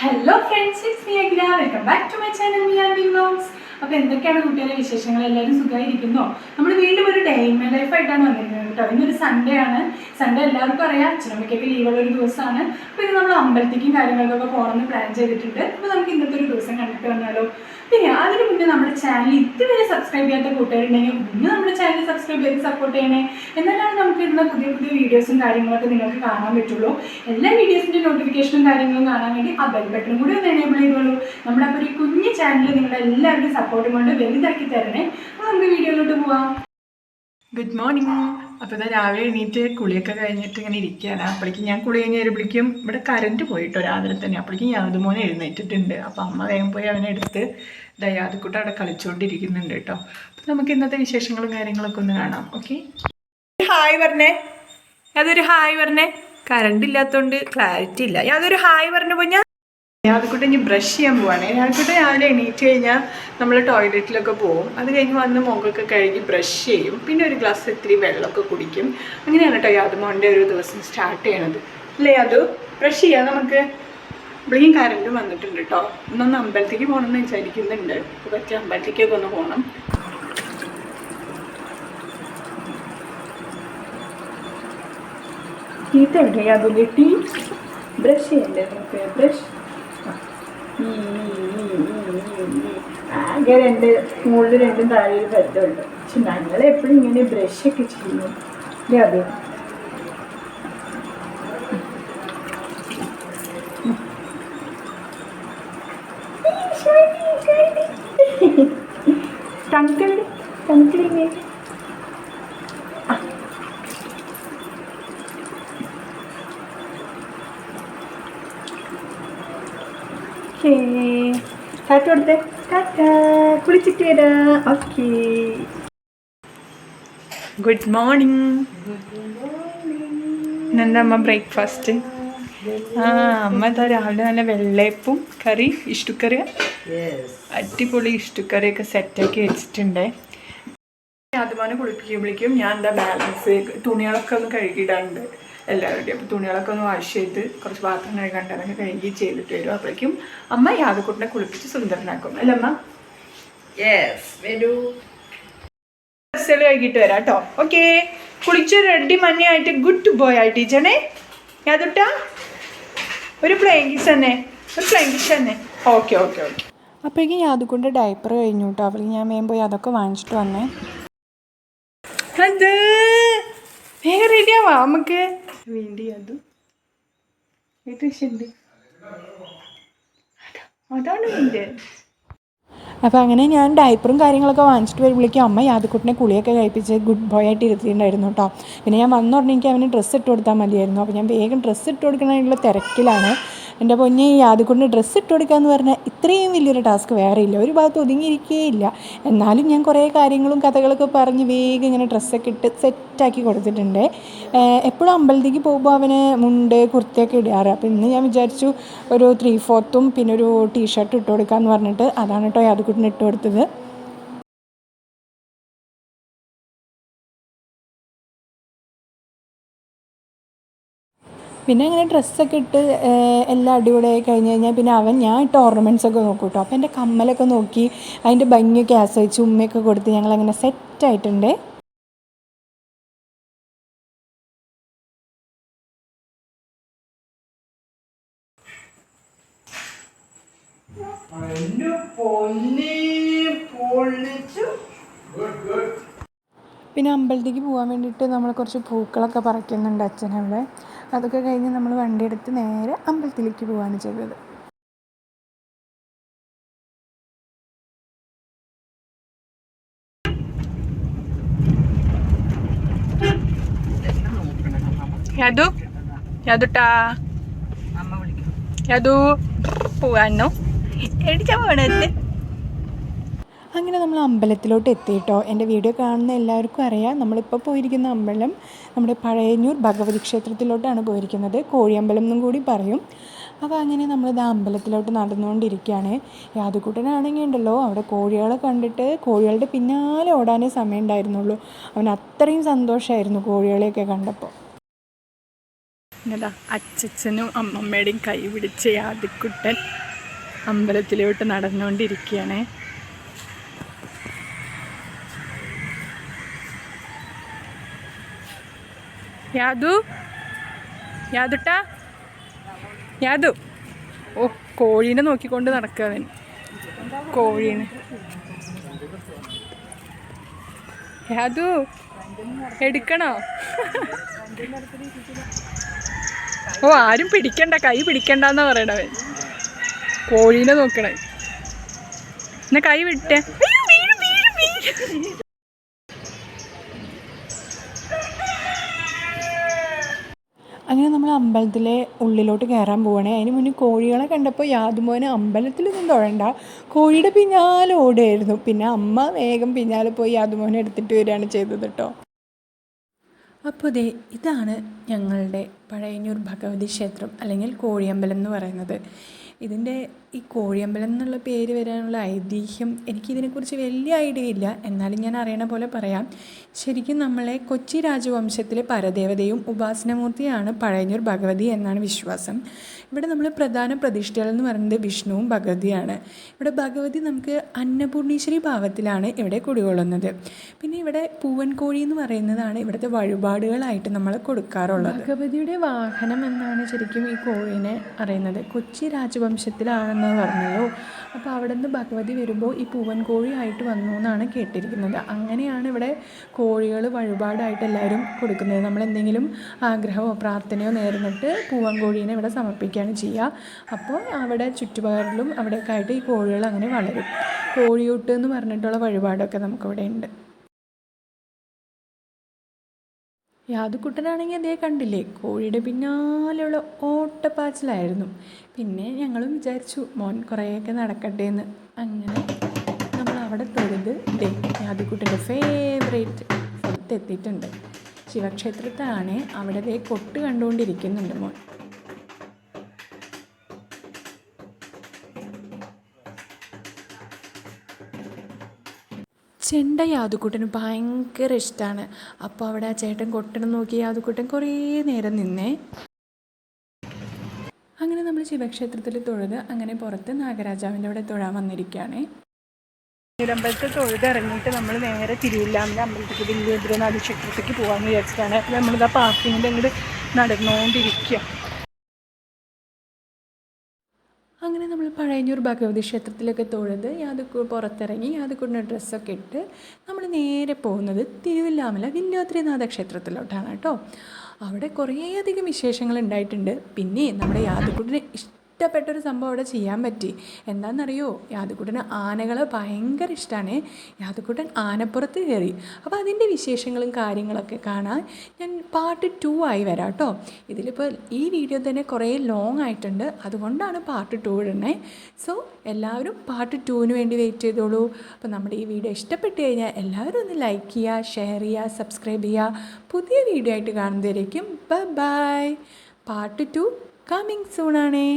Hello friends, it's me again. Welcome back to my channel Miyan Big Vlogs. അപ്പോൾ എന്തൊക്കെയാണ് കുട്ടികളുടെ വിശേഷങ്ങൾ? എല്ലാവരും സുഖമായിരിക്കുന്നോ? നമ്മൾ വീണ്ടും ഒരു ഡേ ഇൻ മൈ ലൈഫ് ആയിട്ടാണ് വന്നിരിക്കുന്നത് കേട്ടോ. ഇന്നൊരു സൺഡേ ആണ്. സൺഡേ എല്ലാവർക്കും അറിയാം. അച്ഛനമ്മയ്ക്കൊക്കെ ലീവുള്ള ഒരു ദിവസമാണ്. അപ്പോൾ ഇന്ന് നമ്മൾ അമ്പലത്തേക്കും കാര്യങ്ങൾക്കൊക്കെ പോകണമെന്ന് പ്ലാൻ ചെയ്തിട്ടുണ്ട്. അപ്പോൾ നമുക്ക് ഇന്നത്തെ ഒരു ദിവസം കണ്ടിട്ട് വന്നാലോ. പിന്നെ അതിന് മുന്നേ നമ്മുടെ ചാനൽ ഇതുവരെ സബ്സ്ക്രൈബ് ചെയ്യാത്ത കൂട്ടുകാരുണ്ടെങ്കിൽ മുന്നേ നമ്മുടെ ചാനൽ സബ്സ്ക്രൈബ് ചെയ്ത് സപ്പോർട്ട് ചെയ്യണേ. എന്നാലാണ് നമുക്ക് ഇടുന്ന പുതിയ പുതിയ വീഡിയോസും കാര്യങ്ങളൊക്കെ നിങ്ങൾക്ക് കാണാൻ പറ്റുള്ളൂ. എല്ലാ വീഡിയോസിന്റെ നോട്ടിഫിക്കേഷനും കാര്യങ്ങളും കാണാൻ വേണ്ടി ആ ബെൽ ബട്ടൺ കൂടി ഒന്ന് എനേബിൾ ചെയ്തോളൂ. നമ്മുടെ അപ്പോൾ ഒരു കുഞ്ഞു ചാനൽ നിങ്ങളുടെ എല്ലാവരുടെയും സപ്പോർട്ടും കൊണ്ട് വലുതാക്കി തരണേ. അപ്പോൾ നമുക്ക് വീഡിയോയിലോട്ട് പോവാം. ഗുഡ് മോർണിംഗ് അപ്പോൾ ഇതാ രാവിലെ എണീറ്റ് കുളിയൊക്കെ കഴിഞ്ഞിട്ട് ഇങ്ങനെ ഇരിക്കുകയാണ്. അപ്പോഴേക്കും ഞാൻ കുളി കഴിഞ്ഞ് വരുമ്പോഴേക്കും ഇവിടെ കറണ്ട് പോയിട്ടോ രാവിലെ തന്നെ. അപ്പോഴേക്കും യാതുമോനെ എഴുന്നേറ്റിട്ടുണ്ട്. അപ്പോൾ അമ്മ വേഗം പോയി അവനെ എടുത്ത് ദയാതുക്കുട്ട അവിടെ കളിച്ചുകൊണ്ടിരിക്കുന്നുണ്ട് കേട്ടോ. അപ്പോൾ നമുക്ക് ഇന്നത്തെ വിശേഷങ്ങളും കാര്യങ്ങളൊക്കെ ഒന്ന് കാണാം. ഓക്കെ ഹായ് പറഞ്ഞേ. അതൊരു ഹായ് പറഞ്ഞേ. കറണ്ട് ഇല്ലാത്തതുകൊണ്ട് ക്ലാരിറ്റി ഇല്ല. യാതൊരു ഹായ് പറഞ്ഞു പോഞ്ഞാൽ രാവിലെ ഇനി ബ്രഷ് ചെയ്യാൻ പോവാണ്. രാവിലെ രാവിലെ എണീറ്റ് കഴിഞ്ഞാൽ നമ്മൾ ടോയ്ലറ്റിലൊക്കെ പോകും അത് കഴിഞ്ഞ് വന്ന് മുഖമൊക്കെ കഴുകി ബ്രഷ് ചെയ്യും. പിന്നെ ഒരു ഗ്ലാസ് ഇത്തിരി വെള്ളമൊക്കെ കുടിക്കും. അങ്ങനെയാണ് കേട്ടോ യാതുമോന്റെ ഒരു ദിവസം സ്റ്റാർട്ട് ചെയ്യണത്. അല്ലേ അത് ബ്രഷ് ചെയ്യാം നമുക്ക്. ഇവിടേക്കും കറണ്ടും വന്നിട്ടുണ്ട് കേട്ടോ. ഇന്നൊന്ന് അമ്പലത്തേക്ക് പോകണമെന്ന് വിചാരിക്കുന്നുണ്ട്. പറ്റിയ അമ്പലത്തേക്കൊക്കെ ഒന്ന് പോകണം അതിന്റെ ടീ ബ്രഷ് ചെയ്യണ്ടേ? നമുക്ക് ബ്രഷ് ആകെ രണ്ട് മുകളിൽ രണ്ടും താഴെ ബന്ധമുണ്ട് പക്ഷെ ഞങ്ങൾ എപ്പോഴും ഇങ്ങനെ ബ്രഷ് ഒക്കെ ചെയ്യുന്നു. അതെ അത് ടങ്കിൾ ടങ്കിളിങ്ങേ ഓക്കേ ടാറ്റ കൊടുത്തേ ടാറ്റ കുളിച്ചിട്ട് വരാം ഓക്കേ ഗുഡ് മോർണിംഗ് എന്താ അമ്മ ബ്രേക്ക്ഫാസ്റ്റ് ആ അമ്മ ഇതാ രാവിലെ നല്ല വെള്ളയപ്പും കറി ഇഷ്ടുക്കറി അടിപൊളി ഇഷ്ടുക്കറിയൊക്കെ സെറ്റാക്കി വെച്ചിട്ടുണ്ട്. അതുപോലെ കുളിപ്പിക്കുമ്പോഴേക്കും ഞാൻ എന്താ ബാലൻസ് തുണികളൊക്കെ ഒന്ന് കഴുകിയിടാറുണ്ട് എല്ലാവരുടെയും അപ്പോൾ തുണികളൊക്കെ ഒന്ന് വാഷ് ചെയ്ത് കുറച്ച് പാത്രം കഴുകണ്ട അതൊക്കെ കഴുകി ചെയ്തിട്ട് വരും. അപ്പോഴേക്കും അമ്മ യാദക്കുട്ടിനെ കുളിപ്പിച്ച് സുന്ദരനാക്കും. അല്ലേ അമ്മ? യെസ് വരൂ. ഡ്രസ്സുകൾ കഴുകിയിട്ട് വരാം കേട്ടോ. ഓക്കെ കുളിച്ച് റെഡി മഞ്ഞയായിട്ട് ഗുഡ് ബോയ് ആയിട്ട് ടീച്ചണേ യാതൊട്ട ഒരു പ്ലെയിൻ കിസ് തന്നെ ഒരു പ്ലെയിൻ കിസ് തന്നെ. ഓക്കെ ഓക്കെ ഓക്കെ അപ്പോഴേക്കും യാതുകൊണ്ട് ഡയപ്പർ കഴിഞ്ഞു കേട്ടോ. അവൾക്ക് ഞാൻ വേഗം പോയി അതൊക്കെ വാങ്ങിച്ചിട്ട് വന്നേ. അത് വേഗം റെഡിയാവാ നമുക്ക്. വേണ്ടി അത് ഉണ്ട് അതാണ് എന്റെ അപ്പോൾ അങ്ങനെ ഞാൻ ഡയപ്പറും കാര്യങ്ങളൊക്കെ വാങ്ങിച്ചിട്ട് വരുമ്പോഴേക്കും അമ്മ യാദക്കുട്ടിനെ കുളിയൊക്കെ കഴിപ്പിച്ച് ഗുഡ് ബോയ് ആയിട്ട് ഇരുത്തിയിട്ടുണ്ടായിരുന്നു കേട്ടോ പിന്നെ ഞാൻ വന്ന ഉടനെ അവന് ഡ്രസ്സ് ഇട്ട് കൊടുത്താൽ മതിയായിരുന്നു. അപ്പോൾ ഞാൻ വേഗം ഡ്രസ്സ് ഇട്ട് കൊടുക്കണതിനുള്ള തിരക്കിലാണ്. എന്റെ പൊന്നെ ഈ ആദ്യക്കൊണ്ട് ഡ്രസ്സ് ഇട്ട് കൊടുക്കുക എന്ന് പറഞ്ഞാൽ ഇത്രയും വലിയൊരു ടാസ്ക് വേറെ ഇല്ല. ഒരു ഭാഗത്ത് ഒതുങ്ങിയിരിക്കുകയില്ല എന്നാലും ഞാൻ കുറേ കാര്യങ്ങളും കഥകളൊക്കെ പറഞ്ഞ് വേഗം ഇങ്ങനെ ഡ്രസ്സൊക്കെ ഇട്ട് സെറ്റാക്കി കൊടുത്തിട്ടുണ്ട്. എപ്പോഴും അമ്പലത്തേക്ക് പോകുമ്പോൾ അവന് മുണ്ട് കുർത്തിയൊക്കെ ഇടാറ്. അപ്പോൾ ഇന്ന് ഞാൻ വിചാരിച്ചു ഒരു ത്രീ ഫോർത്തും പിന്നെ ഒരു ടീഷർട്ട് ഇട്ട് കൊടുക്കാമെന്ന് പറഞ്ഞിട്ട് അതാണ് കേട്ടോ യാദക്കുട്ടിന് ഇട്ട് കൊടുത്തത്. പിന്നെ അങ്ങനെ ഡ്രസ്സൊക്കെ ഇട്ട് എല്ലാം അടിപൊളിയായി കഴിഞ്ഞ് കഴിഞ്ഞാൽ പിന്നെ അവൻ ഞാൻ ഇട്ട ഓർണമെന്റ്സ് ഒക്കെ നോക്കും കേട്ടോ അപ്പോൾ എന്റെ കമ്മലൊക്കെ നോക്കി അതിന്റെ ഭംഗിയൊക്കെ ആസ്വദിച്ച് ഉമ്മയൊക്കെ കൊടുത്ത് ഞങ്ങളങ്ങനെ സെറ്റായിട്ടുണ്ട് പിന്നെ അമ്പലത്തേക്ക് പോകാൻ വേണ്ടിയിട്ട് നമ്മൾ കുറച്ച് പൂക്കളൊക്കെ പറിക്കുന്നുണ്ട് അച്ഛനവിടെ. അതൊക്കെ കഴിഞ്ഞ് നമ്മൾ വണ്ടി എടുത്ത് നേരെ അമ്പലത്തിലേക്ക് പോവാണ് ചെയ്തത്. യാദു? യാദുട്ടാ? അമ്മ വിളിക്കും യാദു? പോവാനോ എടിച്ചാ പോണത് അങ്ങനെ നമ്മൾ അമ്പലത്തിലോട്ട് എത്തിയിട്ടോ എന്റെ വീഡിയോ കാണുന്ന എല്ലാവർക്കും അറിയാം. നമ്മളിപ്പോൾ പോയിരിക്കുന്ന അമ്പലം നമ്മുടെ പഴയന്നൂർ ഭഗവതി ക്ഷേത്രത്തിലോട്ടാണ് പോയിരിക്കുന്നത്. കോഴിയമ്പലം എന്നും കൂടി പറയും. അപ്പോൾ അങ്ങനെ നമ്മളിത് അമ്പലത്തിലോട്ട് നടന്നുകൊണ്ടിരിക്കുകയാണ്. യാതുകൂട്ടനാണെങ്കിൽ ഉണ്ടല്ലോ അവിടെ കോഴികളെ കണ്ടിട്ട് കോഴികളുടെ പിന്നാലെ ഓടാനേ സമയം ഉണ്ടായിരുന്നുള്ളൂ. അവൻ അത്രയും സന്തോഷമായിരുന്നു കോഴികളെയൊക്കെ കണ്ടപ്പോൾ. അച്ചച്ചനും അമ്മമ്മയുടെയും കൈ പിടിച്ച യാതിക്കുട്ടൻ അമ്പലത്തിലോട്ട് നടന്നുകൊണ്ടിരിക്കുകയാണേ. യാദു യാദുട്ട യാദു ഓ കോഴീനെ നോക്കിക്കൊണ്ട് നടക്കുക അവൻ കോഴീനെ. യാദു എടുക്കണോ? ഓ ആരും പിടിക്കണ്ട കൈ പിടിക്കണ്ടെന്നാ പറയണവൻ കോഴീനെ നോക്കണേ. എന്നാ കൈ വിട്ടേ. അങ്ങനെ നമ്മൾ അമ്പലത്തിലെ ഉള്ളിലോട്ട് കയറാൻ പോവുകയാണ് അതിന് മുന്നേ കോഴികളെ കണ്ടപ്പോൾ യാതുമോനെ അമ്പലത്തിലൊന്നും തൊഴണ്ട. കോഴിയുടെ പിന്നാലെ ഓടുകയായിരുന്നു പിന്നെ അമ്മ വേഗം പിന്നാലെ പോയി യാതുമോനെ എടുത്തിട്ട് വരികയാണ് ചെയ്തത് കേട്ടോ. അപ്പോൾ ഇതേ ഇതാണ് ഞങ്ങളുടെ പഴയന്നൂർ ഭഗവതി ക്ഷേത്രം അല്ലെങ്കിൽ കോഴിയമ്പലം എന്ന് പറയുന്നത്. ഇതിന്റെ ഈ കോഴിയമ്പലം എന്നുള്ള പേര് വരാനുള്ള ഐതിഹ്യം എനിക്കിതിനെക്കുറിച്ച് വലിയ ഐഡിയ ഇല്ല. എന്നാലും ഞാൻ അറിയണ പോലെ പറയാം. ശരിക്കും നമ്മളെ കൊച്ചി രാജവംശത്തിലെ പരദേവതയും ഉപാസനമൂർത്തിയാണ് പഴയന്നൂർ ഭഗവതി എന്നാണ് വിശ്വാസം. ഇവിടെ നമ്മൾ പ്രധാന പ്രതിഷ്ഠകൾ എന്ന് പറയുന്നത് വിഷ്ണുവും ഭഗവതിയാണ്. ഇവിടെ ഭഗവതി നമുക്ക് അന്നപൂർണീശ്വരി ഭാവത്തിലാണ് ഇവിടെ കുടികൊള്ളുന്നത്. പിന്നെ ഇവിടെ പൂവൻ കോഴി എന്ന് പറയുന്നതാണ് ഇവിടുത്തെ വഴിപാടുകളായിട്ട് നമ്മൾ കൊടുക്കാറുള്ളത്. ഭഗവതിയുടെ വാഹനം എന്നാണ് ശരിക്കും ഈ കോഴീനെ അറിയുന്നത്. കൊച്ചി രാജവംശത്തിലാണെന്ന് പറഞ്ഞല്ലോ. അപ്പോൾ അവിടെ നിന്ന് ഭഗവതി വരുമ്പോൾ ഈ പൂവൻ കോഴിയായിട്ട് വന്നു എന്നാണ് കേട്ടിരിക്കുന്നത്. അങ്ങനെയാണ് ഇവിടെ കോഴികൾ വഴിപാടായിട്ട് എല്ലാവരും കൊടുക്കുന്നത്. നമ്മൾ എന്തെങ്കിലും ആഗ്രഹമോ പ്രാർത്ഥനയോ നേർന്നിട്ട് പൂവൻ കോഴീനെ ഇവിടെ സമർപ്പിക്കുകയാണ് ചെയ്യുക. അപ്പോൾ അവിടെ ചുറ്റുപാടിലും അവിടെയൊക്കെ ആയിട്ട് ഈ കോഴികൾ അങ്ങനെ വളരും. കോഴിയൂട്ട് എന്ന് പറഞ്ഞിട്ടുള്ള വഴിപാടൊക്കെ നമുക്കിവിടെ ഉണ്ട്. യാതുക്കുട്ടനാണെങ്കിൽ അതേ കണ്ടില്ലേ? കോഴിയുടെ പിന്നാലെയുള്ള ഓട്ടപ്പാച്ചിലായിരുന്നു. പിന്നെ ഞങ്ങളും വിചാരിച്ചു മോൻ കുറേയൊക്കെ നടക്കട്ടെ എന്ന്. അങ്ങനെ നമ്മൾ അവിടെ തൊഴുത് ദേ യാതുക്കുട്ടന്റെ ഫേവറേറ്റ് സ്ഥലത്ത് എത്തിയിട്ടുണ്ട് ശിവക്ഷേത്രത്താണ് അവിടെ കൊട്ട് കണ്ടുകൊണ്ടിരിക്കുന്നുണ്ട് മോൻ. ചെണ്ട യാതുക്കൂട്ടന് ഭയങ്കര ഇഷ്ടമാണ് അപ്പോൾ അവിടെ ആ ചേട്ടൻ കൊട്ടണം നോക്കി യാതുക്കൂട്ടൻ കുറേ നേരം നിന്നേ. അങ്ങനെ നമ്മൾ ശിവക്ഷേത്രത്തിൽ തൊഴുത് അങ്ങനെ പുറത്ത് നാഗരാജാവിന്റെ അവിടെ തൊഴാൻ വന്നിരിക്കുകയാണ്. തിരുവമ്പലത്ത് തൊഴുത് ഇറങ്ങിയിട്ട് നമ്മൾ നേരെ തിരുവില്ലാമിന്റെ അമ്പലത്തിൽ വലിയ ക്ഷേത്രത്തേക്ക് പോകാമെന്ന് വിചാരിച്ചിട്ടാണ്. നമ്മളിതാ പാർക്കിങ്ങിന്റെ അങ്ങോട്ട് നടന്നുകൊണ്ടിരിക്കുക അങ്ങനെ നമ്മൾ പഴയഞ്ഞൂർ ഭഗവതി ക്ഷേത്രത്തിലൊക്കെ തൊഴുത് യാതൊക്കെ പുറത്തിറങ്ങി യാതൊക്കെ ഡ്രസ്സൊക്കെ ഇട്ട് നമ്മൾ നേരെ പോകുന്നത് തിരുവില്ലാമല വില്ലോത്രിനാഥ ക്ഷേത്രത്തിലോട്ടാണ് കേട്ടോ. അവിടെ കുറേയധികം വിശേഷങ്ങൾ ഉണ്ടായിട്ടുണ്ട്. പിന്നെ നമ്മുടെ യാദക്കുട്ടിന് ഇഷ്ടപ്പെട്ടൊരു സംഭവം അവിടെ ചെയ്യാൻ പറ്റി. എന്താണെന്നറിയോ യാദക്കുട്ടന് ആനകളെ ഭയങ്കര ഇഷ്ടമാണ് യാദക്കുട്ടൻ ആനപ്പുറത്ത് കയറി. അപ്പോൾ അതിന്റെ വിശേഷങ്ങളും കാര്യങ്ങളൊക്കെ കാണാൻ ഞാൻ പാർട്ട് ടു ആയി വരാം കേട്ടോ ഇതിലിപ്പോൾ ഈ വീഡിയോ തന്നെ കുറേ ലോങ് ആയിട്ടുണ്ട്. അതുകൊണ്ടാണ് പാർട്ട് ടു ഇടുന്നത് സോ എല്ലാവരും പാർട്ട് ടുവിന് വേണ്ടി വെയിറ്റ് ചെയ്തോളൂ. അപ്പോൾ നമ്മുടെ ഈ വീഡിയോ ഇഷ്ടപ്പെട്ട് കഴിഞ്ഞാൽ എല്ലാവരും ഒന്ന് ലൈക്ക് ചെയ്യുക ഷെയർ ചെയ്യുക സബ്സ്ക്രൈബ് ചെയ്യുക. പുതിയ വീഡിയോ ആയിട്ട് കാണുന്നതായിരിക്കും bye bye part two coming സൂണാണേ